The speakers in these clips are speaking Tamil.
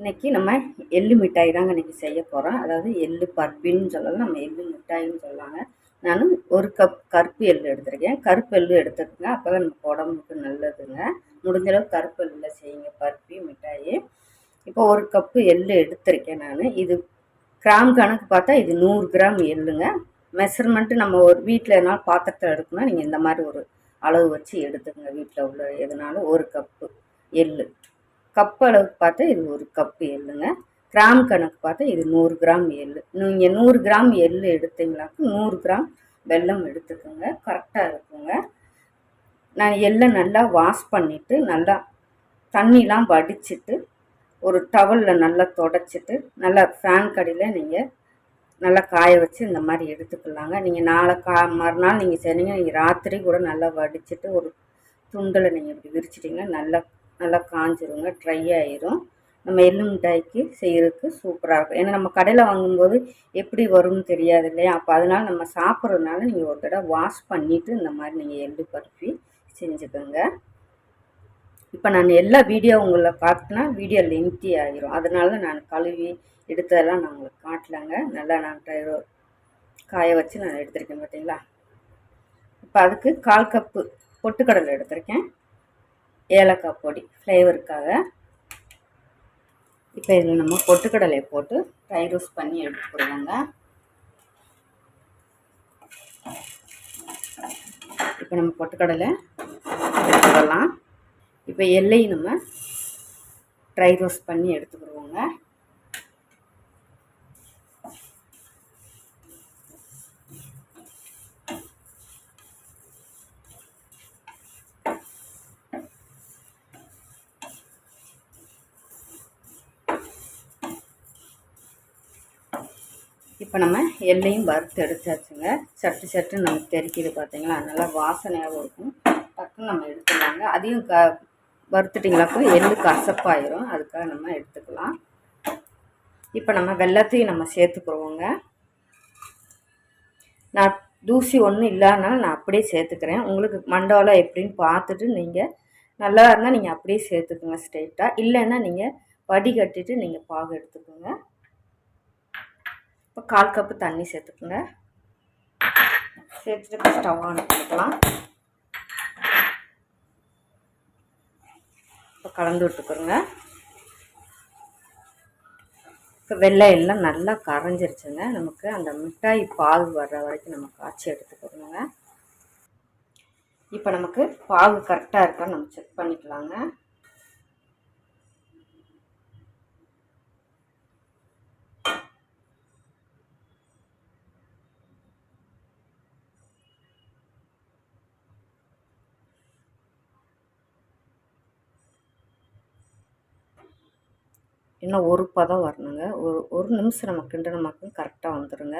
இன்றைக்கி நம்ம எள்ளு மிட்டாய் தாங்க இன்னைக்கு செய்ய போகிறோம் அதாவது எள்ளு பருப்பின்னு சொல்லலாம். நம்ம எள்ளு மிட்டாயின்னு சொல்லாங்க நான் ஒரு கப் கருப்பு எள்ளு எடுத்திருக்கேன். கருப்பு எள்ளு எடுத்துக்கோங்க அப்போ தான் நமக்கு உடம்புக்கு நல்லதுங்க. முடிஞ்சளவு கருப்பு எள்ளில் செய்யுங்க. பருப்பி மிட்டாய். இப்போ ஒரு கப்பு எள்ளு எடுத்திருக்கேன் நான். இது கிராம் கணக்கு பார்த்தா இது நூறு கிராம் எள்ளுங்க. மெஷர்மெண்ட்டு நம்ம ஒரு வீட்டில் எதனாலும் பாத்திரத்தில் எடுக்கணும்னா நீங்கள் இந்த மாதிரி ஒரு அளவு வச்சு எடுத்துக்கோங்க. வீட்டில் உள்ள எதுனாலும் ஒரு கப்பு எள்ளு. கப் அளவுக்கு பார்த்தா இது ஒரு கப்பு எள்ளுங்க. கிராம் கணக்கு பார்த்தா இது நூறு கிராம் எள்ளு. நீங்கள் நூறு கிராம் எள்ளு எடுத்தீங்களாக்கு நூறு கிராம் வெல்லம் எடுத்துக்கோங்க. கரெக்டாக இருக்குங்க. நான் எள்ளை நல்லா வாஷ் பண்ணிவிட்டு நல்லா தண்ணிலாம் வடிச்சிட்டு ஒரு டவலில் நல்லா தொடச்சிட்டு நல்லா ஃபேன் கடையில் நீங்கள் நல்லா காய வச்சு இந்த மாதிரி எடுத்துக்கலாங்க. நீங்கள் நாளை கா மறுநாள் நீங்கள் செஞ்சீங்க நீங்கள் ராத்திரி கூட நல்லா வடிச்சிட்டு ஒரு துண்டில் நீங்கள் இப்படி விரிச்சிட்டிங்கன்னா நல்லா நல்லா காஞ்சிருங்க ட்ரை ஆயிரும். நம்ம எள்ளு மிட்டாய்க்கு செய்கிறதுக்கு சூப்பராக இருக்கும். ஏன்னா நம்ம கடையில் வாங்கும்போது எப்படி வரும்னு தெரியாது இல்லையா? அப்போ அதனால் நம்ம சாப்பிட்றதுனால நீங்கள் ஒரு தடவை வாஷ் பண்ணிவிட்டு இந்த மாதிரி நீங்கள் எள்ளு பருப்பி செஞ்சுக்கோங்க. இப்போ நான் எல்லா வீடியோ உங்களை காட்டினா வீடியோ லென்த்தி ஆகிரும் அதனால நான் கழுவி எடுத்ததெல்லாம் நான் உங்களுக்கு காட்டலைங்க. நல்லா நான் காய வச்சு நான் எடுத்திருக்கேன் பார்த்தீங்களா இப்போ அதுக்கு கால் கப்பு பொட்டுக்கடலை எடுத்திருக்கேன். ஏலக்காய் பொடி ஃப்ளேவருக்காக இப்போ இதில் நம்ம பொட்டுக்கடலையை போட்டு ட்ரை ரோஸ்ட் பண்ணி எடுத்துக்கிடுவோங்க இப்போ நம்ம பொட்டுக்கடலை எடுத்துக்கலாம். இப்போ எல்லையும் நம்ம ட்ரை ரோஸ்ட் பண்ணி எடுத்துக்கிடுவோங்க இப்போ நம்ம எல்லையும் வறுத்து எடுத்தாச்சுங்க. சட்டு சட்டு நமக்கு தெரிக்குது பார்த்தீங்களா? நல்லா வாசனையாகவும் இருக்கும். டக்குன்னு நம்ம எடுத்துக்கலாங்க. அதையும் க வறுத்துட்டிங்களாக்கோ எள்ளு கசப்பாயிரும். அதுக்காக நம்ம எடுத்துக்கலாம். இப்போ நம்ம வெள்ளத்தையும் நம்ம சேர்த்துக்குருவோங்க நான் தூசி ஒன்றும் இல்லாதனால நான் அப்படியே சேர்த்துக்கிறேன். உங்களுக்கு மண்டவளம் எப்படின்னு பார்த்துட்டு நீங்கள் நல்லா இருந்தால் நீங்கள் அப்படியே சேர்த்துக்குங்க ஸ்ட்ரெயிட்டாக இல்லைன்னா நீங்கள் வடிகட்டிட்டு நீங்கள் பாகு எடுத்துக்கோங்க. இப்போ கால் கப்பு தண்ணி சேர்த்துக்குங்க. சேர்த்துட்டு ஸ்டவ் ஆன் பண்ணிக்கலாம். இப்போ கலந்து விட்டுக்கிறோங்க இப்போ வெள்ளை எல்லாம் நல்லா கரைஞ்சிருச்சுங்க. நமக்கு அந்த மிட்டாய் பாகு வர்ற வரைக்கும் நம்ம காய்ச்சி எடுத்துக்கிறோங்க இப்போ நமக்கு பாகு கரெக்டாக இருக்கான்னு நம்ம செக் பண்ணிக்கலாங்க. இன்னும் ஒரு பதம் வரணுங்க. ஒரு ஒரு நிமிஷம் நம்ம கிண்டனமாக்கு கரெக்டாக வந்துடுங்க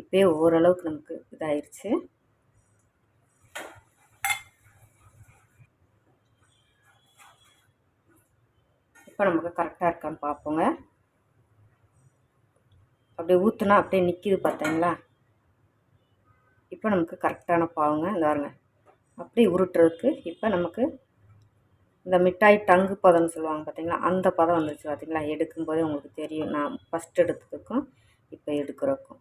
இப்போயே ஓரளவுக்கு நமக்கு இதாயிருச்சு. இப்போ நமக்கு கரெக்டாக இருக்கான்னு பார்ப்போங்க அப்படியே ஊற்றுனா அப்படியே நிற்கிது பார்த்தீங்களா? இப்போ நமக்கு கரெக்டான பாவங்க. இந்த பாருங்க. அப்படியே உருட்டுறதுக்கு இப்போ நமக்கு இந்த மிட்டாய் டங்கு பதம்னு சொல்லுவாங்க பார்த்திங்களா? அந்த பதம் வந்துச்சு பார்த்திங்களா? எடுக்கும்போதே உங்களுக்கு தெரியும். நான் ஃபஸ்ட் எடுத்ததுக்கும் இப்போ எடுக்கிறக்கும்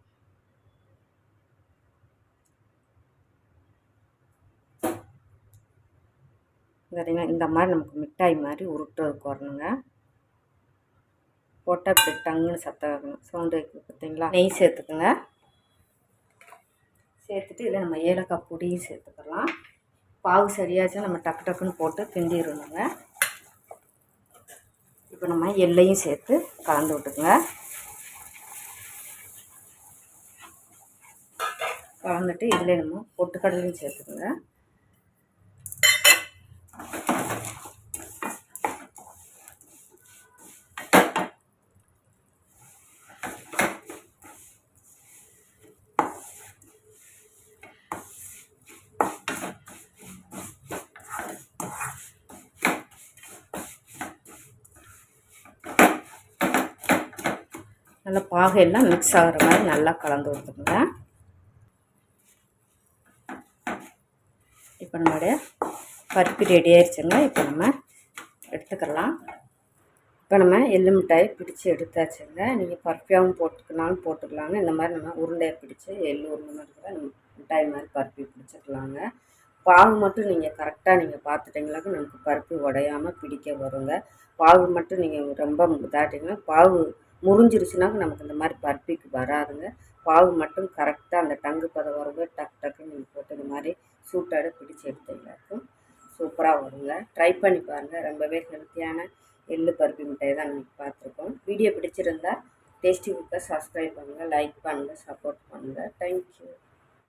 பார்த்தீங்கன்னா இந்த மாதிரி நமக்கு மிட்டாய் மாதிரி உருட்டுறதுக்கு வரணுங்க போட்டால் இப்படி டங்குன்னு சத்தம் வரணும் சவுண்டு பார்த்திங்களா? நெய் சேர்த்துக்குங்க. சேர்த்துட்டு இதில் நம்ம ஏலக்காய் பொடியும் சேர்த்துக்கலாம். பாகு சரியாச்சுன்னா நம்ம டக்கு டக்குன்னு போட்டு கிண்டிடணுங்க. இப்போ நம்ம எல்லையும் சேர்த்து கலந்து விட்டுக்குங்க. கலந்துட்டு இதில் நம்ம பொட்டுக்கடலையும் சேர்த்துக்குங்க. நல்லா பாகையெல்லாம் மிக்ஸ் ஆகிற மாதிரி நல்லா கலந்து விட்டுருங்க இப்போ நம்மளுடைய பருப்பு ரெடி ஆயிடுச்சுங்க இப்போ நம்ம எடுத்துக்கலாம். இப்போ நம்ம எள்ளு மிட்டாய் பிடிச்சி எடுத்தாச்சுங்க. நீங்கள் பருப்பியாகவும் போட்டுக்கனாலும் போட்டுக்கலாங்க. இந்த மாதிரி நம்ம உருண்டையை பிடிச்சி எள்ளு உருண்டை மாதிரி கூட நம்ம மிட்டாய் மாதிரி பருப்பி பிடிச்சிக்கலாங்க. பாகு மட்டும் நீங்கள் கரெக்டாக நீங்கள் பார்த்துட்டிங்களாக்க நமக்கு பருப்பு உடையாமல் பிடிக்க வருங்க. பாகு மட்டும் நீங்கள் ரொம்ப இதாட்டிங்கன்னா பாகு முறிஞ்சிருச்சுன்னா நமக்கு இந்த மாதிரி பருப்பிக்கு வராதுங்க. பாவு மட்டும் கரெக்டாக அந்த டங்கு பதம் வரும்போது டக் டக்குன்னு நீங்கள் போட்டு இந்த மாதிரி சூட்டோட பிடிச்சி எடுத்தீங்களாக்கும் சூப்பராக வருங்க. ட்ரை பண்ணி பாருங்கள் ரொம்பவே ஹெல்த்தியான எள்ளு பருப்பி மிட்டாய் தான் நம்ம பார்த்துருக்கோம். வீடியோ பிடிச்சிருந்தா டேஸ்டி புக்கை சப்ஸ்கிரைப் பண்ணுங்கள் லைக் பண்ணுங்கள் சப்போர்ட் பண்ணுங்கள் தேங்க்யூ